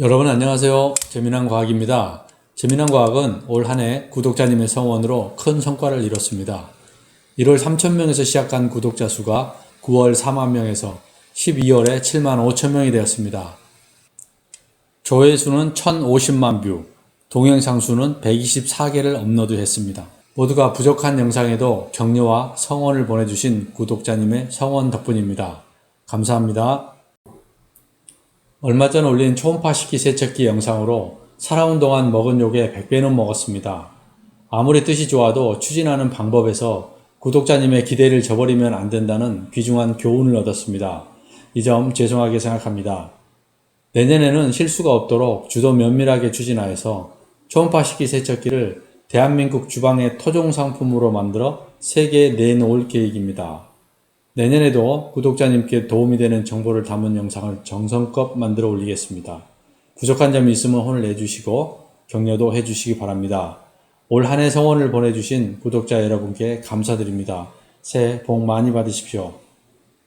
여러분 안녕하세요. 재미난 과학입니다. 재미난 과학은 올 한 해 구독자님의 성원으로 큰 성과를 이뤘습니다. 1월 3천명에서 시작한 구독자 수가 9월 4만 명에서 12월에 7만 5천 명이 되었습니다. 조회수는 1050만 뷰, 동영상 수는 124개를 업로드했습니다. 모두가 부족한 영상에도 격려와 성원을 보내주신 구독자님의 성원 덕분입니다. 감사합니다. 얼마 전 올린 초음파 식기 세척기 영상으로 살아온 동안 먹은 욕에 100배는 먹었습니다. 아무리 뜻이 좋아도 추진하는 방법에서 구독자님의 기대를 저버리면 안 된다는 귀중한 교훈을 얻었습니다. 이 점 죄송하게 생각합니다. 내년에는 실수가 없도록 주도 면밀하게 추진하여서 초음파 식기 세척기를 대한민국 주방의 토종 상품으로 만들어 세계에 내놓을 계획입니다. 내년에도 구독자님께 도움이 되는 정보를 담은 영상을 정성껏 만들어 올리겠습니다. 부족한 점이 있으면 혼을 내주시고 격려도 해주시기 바랍니다. 올 한 해 성원을 보내주신 구독자 여러분께 감사드립니다. 새해 복 많이 받으십시오.